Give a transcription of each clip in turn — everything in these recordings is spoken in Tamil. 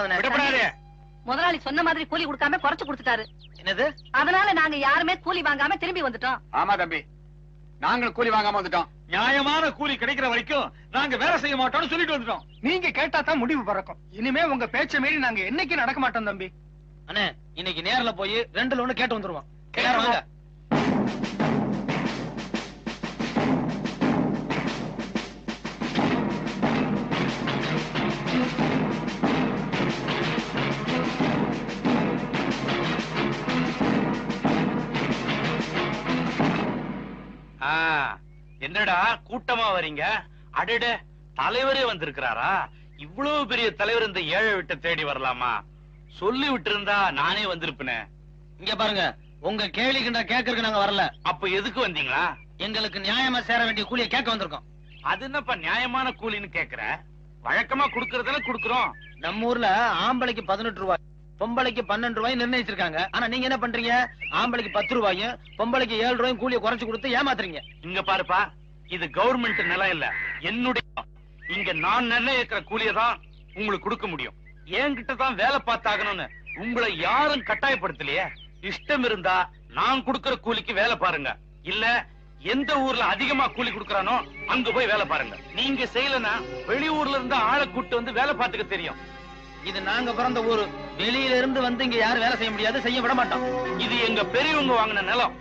விடப்படாது. முதலாளி சொன்ன மாதிரி கூலி கொடுக்காம குறைச்சு கொடுத்துட்டாரு. என்னது? அதனால நாங்க யாருமே கூலி வாங்காம திரும்பி வந்துட்டோம். ஆமா தம்பி. நாங்களும் கூலி வாங்காம வந்துட்டோம். நியாயமான கூலி கிடைக்கிற வரைக்கும் நாங்க வேலை செய்ய மாட்டோம்னு சொல்லிட்டு வந்துட்டோம். நீங்க கேட்டா தான் முடிவு பிறக்கும். இனிமே உங்க பேச்ச மீறி நாங்க என்னைக்கு நடக்க மாட்டோம் தம்பி. அண்ணே இன்னைக்கு நேர்ல போய் ரெண்டுல ஒண்ணு கேட்டு வந்துருவோம். என்னடா கூட்டமா வரீங்க? அடட தலைவரே வந்திருக்கிறாரா? இவ்வளவு பெரிய தலைவர் இந்த ஏழை விட்டு தேடி வரலாமா? சொல்லி விட்டு இருந்தா நானே வந்திருப்பேனே. இங்க பாருங்க உங்க கேள்விக்கு நான் கேட்கறதுக்கு நாங்க வரல. அப்ப எதுக்கு வந்தீங்களா? எங்களுக்கு நியாயமா சேர வேண்டிய கூலியை கேட்க வந்திருக்கோம். அது என்னப்பா நியாயமான கூலின்னு கேக்குற வழக்கமா குடுக்கறதானே குடுக்கறோம். நம்ம ஊர்ல ஆம்பளைக்கு பதினெட்டு ரூபாய் பொம்பளைக்கு பன்னெண்டு ரூபாய் நிர்ணயிச்சிருக்காங்க. ஆனா நீங்க என்ன பண்றீங்க? ஆம்பளைக்கு பத்து ரூபாயும் பொம்பளைக்கு ஏழு ரூபாயும் கூலியை குறைச்சு கொடுத்து ஏமாத்துறீங்க. இங்க பாருப்பா இது கவர்மெண்ட் நிலம் இல்ல. என்னுடைய இங்க நான் நிர்ணயிக்கிற கூலியை தான் உங்களுக்கு கொடுக்க முடியும். என்கிட்ட தான் வேலை பார்த்தாகணும்னு உங்களை யாரும் கட்டாயப்படுத்தலையே. இஷ்டம் இருந்தா நான் கொடுக்கிற கூலிக்கு வேலை பாருங்க. இல்ல எந்த ஊர்ல அதிகமா கூலி கொடுக்கறானோ அங்க போய் வேலை பாருங்க. நீங்க செய்யலனா வெளியூர்ல இருந்து ஆளை கூட்டு வந்து வேலை பார்த்துக்க தெரியும். இது நாங்க பிறந்த ஊரு. வெளியில இருந்து வந்து இங்க யாரும் வேலை செய்ய முடியாது செய்ய விட மாட்டோம். இது எங்க பெரியவங்க வாங்கின நிலம்.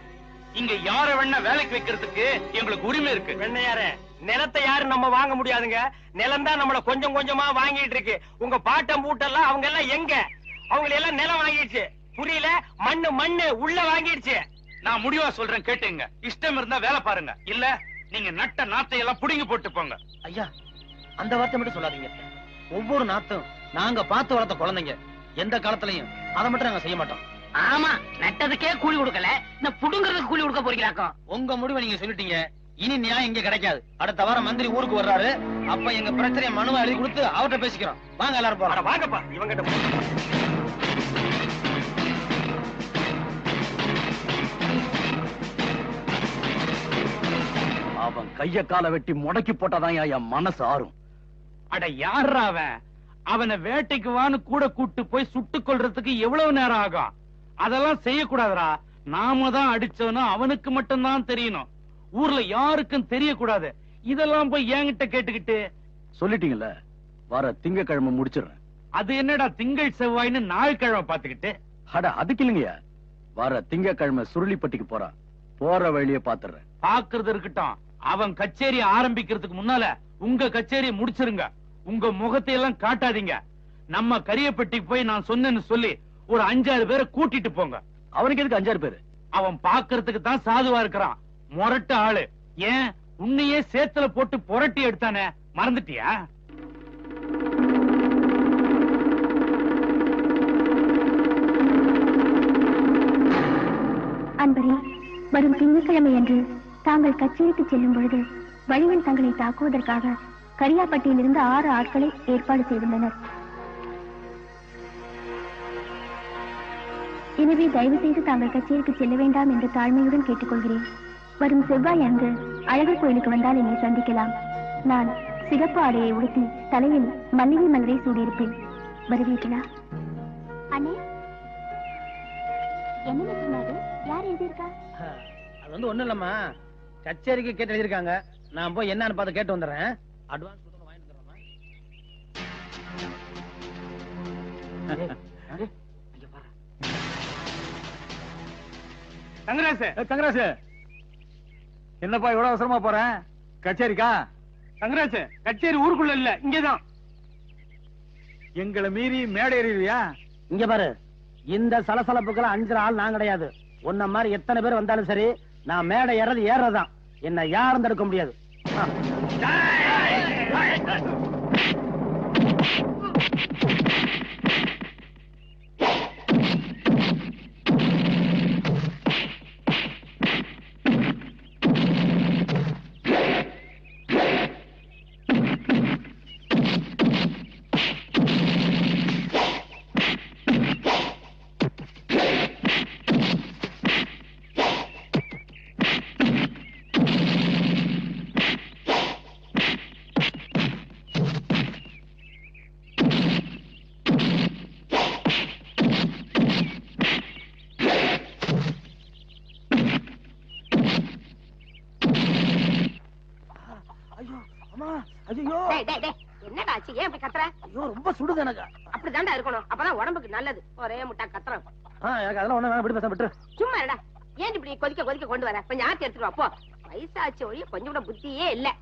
இங்க யார வேணா வேலைக்கு வைக்கிறதுக்கு எங்களுக்கு உரிமை இருக்கு. வெண்ணையாரே நிலத்தை யாரும் நம்ம வாங்க முடியாதுங்க. நிலம் தான் நம்மள கொஞ்சம் கொஞ்சமா வாங்கிட்டு இருக்கு. உங்க பாட்டம் பூட்டெல்லாம் அவங்க எல்லாம் எங்க? அவங்க எல்லாம் நிலம் வாங்கிடுச்சு. புரியல? மண்ணு மண்ணு உள்ள வாங்கிடுச்சு. நான் முடிவா சொல்றேன் கேட்டுங்க. இஷ்டம் இருந்தா வேலை பாருங்க. இல்ல நீங்க நட்ட நாத்தை எல்லாம் புடுங்கி போட்டு போங்க. ஐயா அந்த வார்த்தை மட்டும் சொல்லாதீங்க. ஒவ்வொரு நாத்தும் நாங்க பார்த்து வளர்த்த குழந்தைங்க எந்த காலத்துலயும் அதை மட்டும் நாங்க செய்ய மாட்டோம். ஆமா நட்டதுக்கே கூலி கொடுக்கல. இந்த புடுங்கறதுக்கு கூலி கொடுக்க போறீங்களாக்கும் உங்க முடிவை நீங்க சொல்லிட்டீங்க. இனி நியாயம் இங்க கிடைக்காது. அடுத்த வாரம் மந்திரி ஊருக்கு வர்றாரு. அப்ப எங்க பிரச்சனையை மனுவை எழுதி கொடுத்து அவர்கிட்ட பேசிக்கிறோம். வாங்க எல்லாரும் அட போறோம் வாங்கப்பா இவங்கிட்ட அவன் கைய கால வெட்டி முடக்கி போட்டாதான் என் மனசு ஆறும். அட யாரா அவன்? அவனை வேட்டைக்கு வான்னு கூட கூட்டு போய் சுட்டுக் கொல்றதுக்கு எவ்வளவு நேரம் ஆகும்? அதெல்லாம் செய்யக்கூடாதுடா. நாம தான் அடிச்சோன்னு அவனுக்கு மட்டும்தான் தெரியணும். ஊர்ல யாருக்கும் தெரியக்கூடாது. இதெல்லாம் போய் என்கிட்ட கேட்டுக்கிட்டு. சொல்லிட்டீங்கல்ல வர திங்கக்கிழமை முடிச்சிடுறேன். அது என்னடா திங்கள் செவ்வாய்னு நாள் கிழமை பாத்துக்கிட்டு அட அதுக்கு இல்லைங்கய்யா வர திங்கக்கிழமை சுருளிப்பட்டிக்கு போறான். போற வழிய பாத்துறேன் பாக்குறது இருக்கட்டும். அவன் கச்சேரி ஆரம்பிக்கிறதுக்கு முன்னால உங்க கச்சேரியை முடிச்சிருங்க. உங்க முகத்தை எல்லாம் காட்டாதீங்க. நம்ம கரியப்பட்டிக்கு போய் நான் சொன்னேன்னு சொல்லி ஒரு அஞ்சாறு பேரை கூட்டிட்டு போங்க. அவனுக்கு எதுக்கு அஞ்சாறு பேரு? அவன் பாக்குறதுக்கு தான் சாதுவா இருக்கிறான். முரட்டு ஆளு. ஏன்? உன்னையே சேத்துல போட்டு புரட்டி எடுத்தானே? மறந்துட்டியா? அன்பரே வரும் திங்கட்கிழமை அன்று தாங்கள் கச்சேரிக்கு செல்லும் பொழுது வழிவன் தங்களை தாக்குவதற்காக கரியாப்பட்டியிலிருந்து ஆறு ஆட்களை ஏற்பாடு செய்துள்ளனர். எனவே தயவு செய்து தாங்கள் கச்சேரிக்கு செல்ல வேண்டாம் என்று தாழ்மையுடன் கேட்டுக்கொள்கிறேன். வரும் செவ்வாய் அன்று அழகர் கோயிலுக்கு வந்தால் என்னை சந்திக்கலாம். நான் சிகப்பு ஆடையை உடுத்தி தலையில் மல்லிகை மலரை சூடியிருப்பேன். வருவீர்களா? அண்ணே. என்ன சொன்னாரு? யார் எழுதியிருக்கா? அது வந்து ஒண்ணும் இல்லம்மா. கச்சேரிக்கு கேட்டு எழுதிருக்காங்க நான் போய் என்னன்னு பார்த்து கேட்டு வந்துடுறேன். அட்வான்ஸ் கொடுத்து வாங்கிட்டு வந்துடுறேம்மா. தங்கராசு தங்கராசு என்னப்பா இவ்வளவு அவசரமா போறேன் கச்சேரிக்கா தங்கராசு கச்சேரி ஊருக்குள்ள இல்ல இங்கதான் எங்களை மீறி மேடை ஏறியா இங்க பாரு இந்த சலசலப்புக்கெல்லாம் அஞ்சுற ஆள் நான் கிடையாது உன்ன மாதிரி எத்தனை பேர் வந்தாலும் சரி நான் மேடை ஏறது ஏறதான் என்ன யாரும் தடுக்க முடியாது என்னடா ஆச்சு? ஏன் இப்படி கத்துற? ஐயோ ரொம்ப சுடுது எனக்கு அப்படிதான்டா இருக்கணும். அப்பதான் உடம்புக்கு நல்லது. ஒரே முட்டா கத்துறோம். ஆ, எனக்கு அதெல்லாம் ஒண்ணு விடு பேச விட்டுரு. சும்மா இருடா. ஏன் இப்படி கொதிக்க கொதிக்க கொண்டு வர? கொஞ்சம் ஆத்தி எடுத்துட்டு வா போ. வயசாச்சு ஒழிய கொஞ்சம் கூட புத்தியே இல்ல.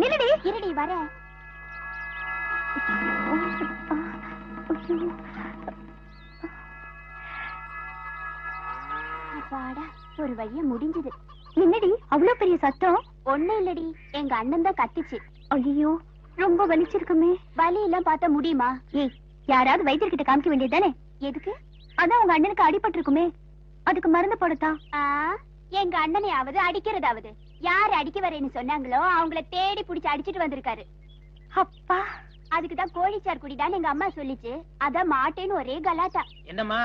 நில்லுடி. இருடி, வரேன். அப்பாடா, ஒரு வழியா முடிஞ்சது. என்னடி அவ்வளவு பெரிய சத்தம்? ஒண்ணு இல்லடி எங்க அண்ணன் தான் கத்துச்சு. ஐயோ ரொம்ப வலிச்சிருக்குமே. வலி எல்லாம் பார்த்தா முடியுமா? ஏய் யாராவது வைத்தியர்கிட்ட காமிக்க வேண்டியதுதானே எதுக்கு? அதான் உங்க அண்ணனுக்கு அடிபட்டிருக்குமே. அதுக்கு மருந்து போடத்தான். எங்க அண்ணனையாவது அடிக்கிறதாவது. யார் அடிக்க வரேன்னு சொன்னாங்களோ அவங்கள தேடி புடிச்சு அடிச்சிட்டு வந்திருக்காரு. அப்பா. அதுக்குதான் கோழிச்சார் குடிதான் எங்க அம்மா சொல்லிச்சு. அதான் மாட்டேன்னு ஒரே கலாட்டா. என்னம்மா?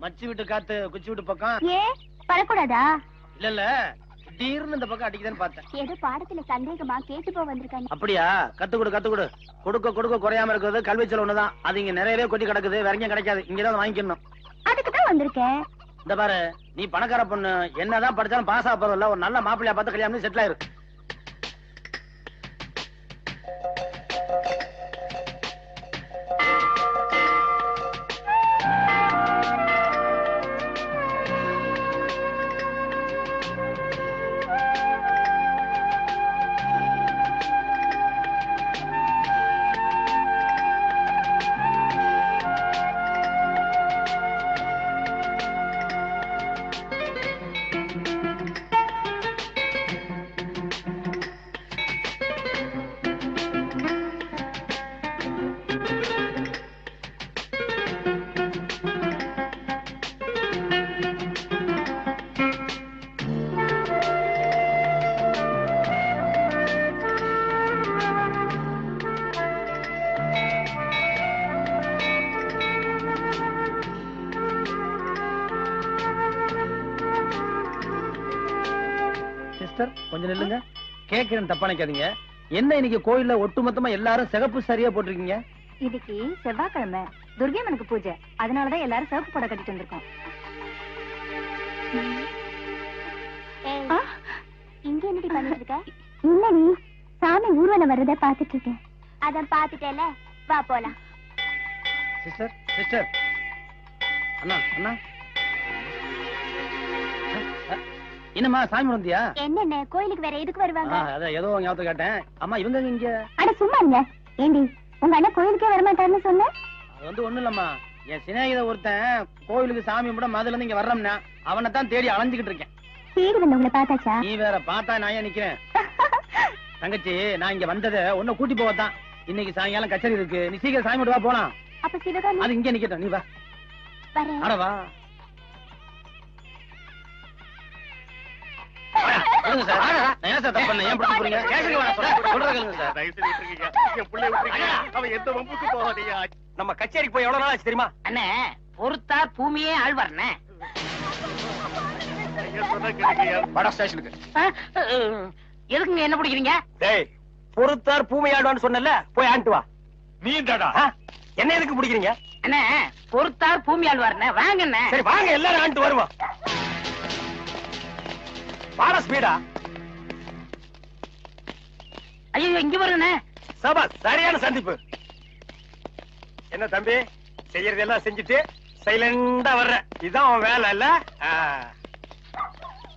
மச்சு விட்டு காத்து குச்சி விட்டு பக்கம். ஏ வரக்கூடாதா? இல்ல இல்ல. திடீர்னு இந்த பக்கம் அடிக்குதுன்னு பார்த்தேன். ஏதோ பாடத்துல சந்தேகமா கேட்டு போ வந்திருக்காங்க. அப்படியா? கத்து கொடு கத்து கொடு. கொடுக்க கொடுக்க குறையாம இருக்கிறது கல்வி செலவு ஒண்ணுதான். அது இங்க நிறையவே கொட்டி கிடக்குது. வேற எங்கேயும் கிடைக்காது. இங்கதான் வாங்கிக்கணும். அதுக்கு தான் வந்திருக்கேன். இந்த பாரு நீ பணக்கார பொண்ணு. என்னதான் படிச்சாலும் பாஸ் ஆக போறதில்ல. ஒரு நல்ல மாப்பிள்ளையா பார்த்து கல்யாணம் செட்டில் ஆயிரு. கொஞ்சம் நில்லுங்க. கேக்குறேன் தப்பா நினைக்காதீங்க. என்ன இன்னைக்கு கோயில்ல ஒட்டுமொத்தமா எல்லாரும் சிகப்பு சரியா போட்டிருக்கீங்க? இன்னைக்கு செவ்வாய்க்கிழமை துர்கைமனுக்கு பூஜை. அதனாலதான் எல்லாரும் சிவப்பு புடவை கட்டிட்டு வந்திருக்கோம். இங்க என்னடி பண்ணிட்டு இருக்க? இல்லடி சாமி ஊர்வலம் வர்றத பாத்துட்டு இருக்கேன் அதான் பாத்துட்டேல வா போலாம். சிஸ்டர் சிஸ்டர் அண்ணா அண்ணா. என்னம்மா சாமி வந்தியா என்னென்ன கோயிலுக்கு வேற எதுக்கு வருவாங்க? அதான் ஏதோ ஞாபகத்தை கேட்டேன். அம்மா இவங்க இங்க? அட சும்மா இருங்க. ஏண்டி உங்க அண்ணன் கோயிலுக்கே வரமாட்டாருன்னு சொன்ன அது வந்து ஒண்ணு இல்லம்மா. என் சிநேகித ஒருத்தன் கோயிலுக்கு சாமி கும்பிட மதுல இருந்து இங்க வர்றோம்னா அவனை தான் தேடி அலைஞ்சுக்கிட்டு இருக்கேன். தேடி வந்தவங்களை பார்த்தாச்சா? நீ வேற பார்த்தா நான் ஏன் நிக்கிறேன். தங்கச்சி நான் இங்க வந்ததை உன்னை கூட்டி போவதான் இன்னைக்கு சாயங்காலம் கச்சேரி இருக்கு. நீ சீக்கிரம் சாமி வா போலாம். அப்ப சிவகாமி அது இங்க நிக்கட்டும். நீ வா. அட வா. சார். ஏன் அவன் எந்த வம்புக்கு போவாதையா நம்ம கச்சேரிக்கு போய் எவ்வளவு நாள் ஆச்சு தெரியுமா? அண்ணே பொறுத்தார் பூமியே ஆழ்வார்ண்ணே. வட ஸ்டேஷனுக்கு. எதுக்குங்க என்ன பிடிக்கிறீங்க? டேய் பொறுத்தார் பூமி ஆடுவான்னு சொன்னல போய் ஆண்டு வா. நீ தாடா? என்ன எதுக்கு பிடிக்கிறீங்க? அண்ணே பொறுத்தார் பூமி ஆழ்வார்ண்ணே. வாங்கண்ணே. சரி வாங்க எல்லாரும் ஆண்டு வருவோம். வாடா ஸ்பீடா. ஐயோ இங்க வருண்ணே சபா சரியான சந்திப்பு. என்ன தம்பி செய்யறதெல்லாம் செஞ்சுட்டு சைலண்டா வர்ற. இதுதான் அவன் வேலை இல்ல.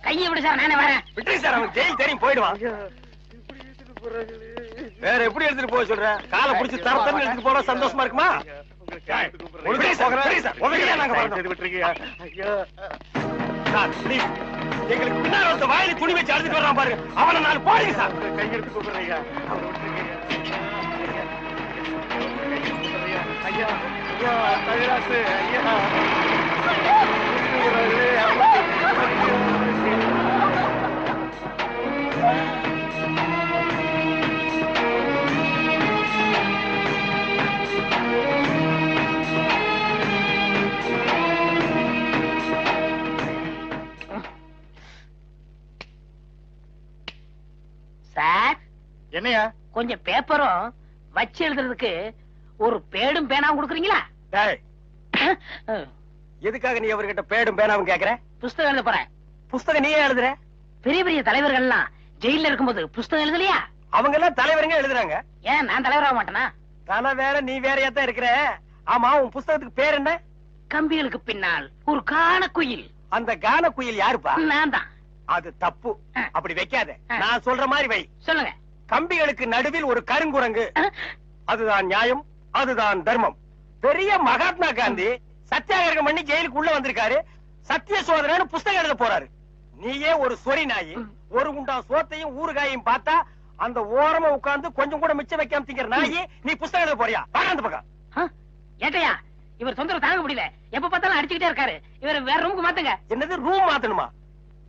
கையை விடு சார் நானே வரேன். விட்டுரு சார் அவன் ஜெயில் தெரியும் போயிடுவான். வேற எப்படி எடுத்துட்டு போக சொல்ற? காலை புடிச்சு தர தரன்னு எடுத்துட்டு போனா சந்தோஷமா இருக்குமா? நாங்க. எங்களுக்கு பின்னால் ஒருத்த வாயில துணி வச்சு அழுதுட்டு வர்றான் பாருங்க அவனை நான் போடுங்க சார் கையெடுத்து கூப்பிடுறீங்க. சார் என்னையா? கொஞ்சம் பேப்பரும் வச்சு எழுதுறதுக்கு ஒரு பேடும் பேனாவும் கொடுக்குறீங்களா? எதுக்காக நீ அவர்கிட்ட பேடும் பேனாவும் கேக்குற? புஸ்தகம் எழுத போறேன். புஸ்தகம் நீயே எழுதுற? பெரிய பெரிய தலைவர்கள் எல்லாம் ஜெயில இருக்கும்போது புஸ்தகம் எழுதலையா? அவங்க எல்லாம் தலைவருங்க எழுதுறாங்க. ஏன் நான் தலைவராக மாட்டேனா? தானா வேற நீ வேறையா தான் இருக்கிற. ஆமா உன் புஸ்தகத்துக்கு பேர் என்ன? கம்பிகளுக்கு பின்னால் ஒரு காண குயில். அந்த கான குயில் யாருப்பா? நான் தான். அது தப்பு. அப்படி வைக்காத. நான் சொல்ற மாதிரி வை. சொல்லுங்க. கம்பிகளுக்கு நடுவில் ஒரு கருங்குரங்கு. அதுதான் நியாயம் அதுதான் தர்மம். பெரிய மகாத்மா காந்தி சத்தியாகிரகம் பண்ணி ஜெயிலுக்கு உள்ள வந்திருக்காரு. சத்திய சோதனைன்னு புஸ்தகம் எழுத போறாரு. நீயே ஒரு சொரி நாயி ஒரு குண்டா சோத்தையும் ஊறுகாயையும் பார்த்தா அந்த ஓரமா உட்கார்ந்து கொஞ்சம் கூட மிச்சம் வைக்காம திங்கிற நாயி நீ புஸ்தகம் எழுத போறியா? அந்த பக்கம். ஏட்டையா? இவர் தொந்தரவு தாங்க முடியல. எப்ப பார்த்தாலும் அடிச்சுக்கிட்டே இருக்காரு. இவர் வேற ரூமுக்கு மாத்துங்க. என்னது ரூம் மாத்தணுமா?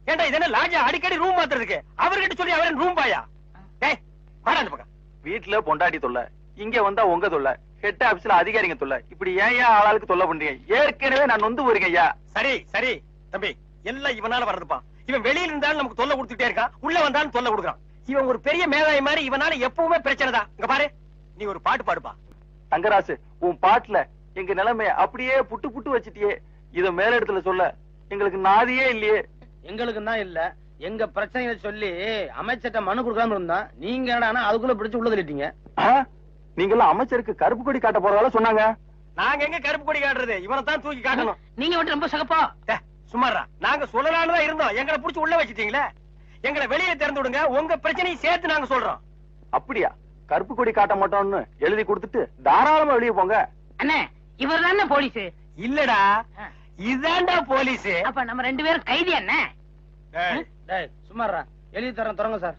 ஏண்டா இது என்ன லாட்ஜா அடிக்கடி ரூம் மாத்துறதுக்கு. அவர்கிட்ட சொல்லி அவரே ரூம் பாயா? டேய் வாடா அந்த பக்கம். வீட்டுல பொண்டாட்டி தொல்லை இங்க வந்தா உங்க தொல்லை ஹெட் ஆபீஸ்ல அதிகாரிங்க தொல்லை. இப்படி ஏன் ஏன் ஆளாளுக்கு தொல்லை பண்றீங்க? ஏற்கனவே நான் நொந்து ஐயா. சரி சரி தம்பி எல்லாம் இவனால வர்றதுப்பா. இவன் வெளியில இருந்தாலும் நமக்கு தொல்லை கொடுத்துட்டே இருக்கான் உள்ள வந்தாலும் தொல்லை கொடுக்குறான். இவன் ஒரு பெரிய மேதாவி மாதிரி இவனால எப்பவுமே பிரச்சனை தான். இங்க பாரு நீ ஒரு பாட்டு பாடுப்பா. தங்கராசு உன் பாட்டுல எங்க நிலைமைய அப்படியே புட்டு புட்டு வச்சிட்டியே. இத மேலிடத்துல சொல்ல எங்களுக்கு நாதியே இல்லையே. எங்களுக்கு தான் இல்ல. எங்க பிரச்சனைகளை சொல்லி அமைச்சர்ட்ட மனு கொடுக்காம இருந்தா நீங்க என்னடான்னா அதுக்குள்ள பிடிச்சு உள்ள தள்ளிட்டீங்க. நீங்கெல்லாம் அமைச்சருக்கு கருப்பு கொடி காட்ட போறதால சொன்னாங்க. நாங்க எங்க கருப்பு கொடி காட்டுறது? இவனை தான் தூக்கி காட்டணும். நீங்க மட்டும் ரொம்ப சகப்போ. டே, சும்மாறா நாங்க சொல்லலாம்னு தான் இருந்தோம். எங்களை புடிச்சு உள்ள வச்சிட்டீங்களே? எங்களை வெளியே திறந்து விடுங்க. உங்க பிரச்சனையும் சேர்த்து நாங்க சொல்றோம். அப்படியா? கருப்பு கொடி காட்ட மாட்டோம்னு எழுதி கொடுத்துட்டு தாராளமா வெளியே போங்க. அண்ணே இவர் தானே போலீஸ். இல்லடா. இதாண்டா போலீஸ். அப்ப நம்ம ரெண்டு பேரும் கைதி அண்ணே. டேய் சும்மாறா எழுதி தரேன் தொடங்க சார்.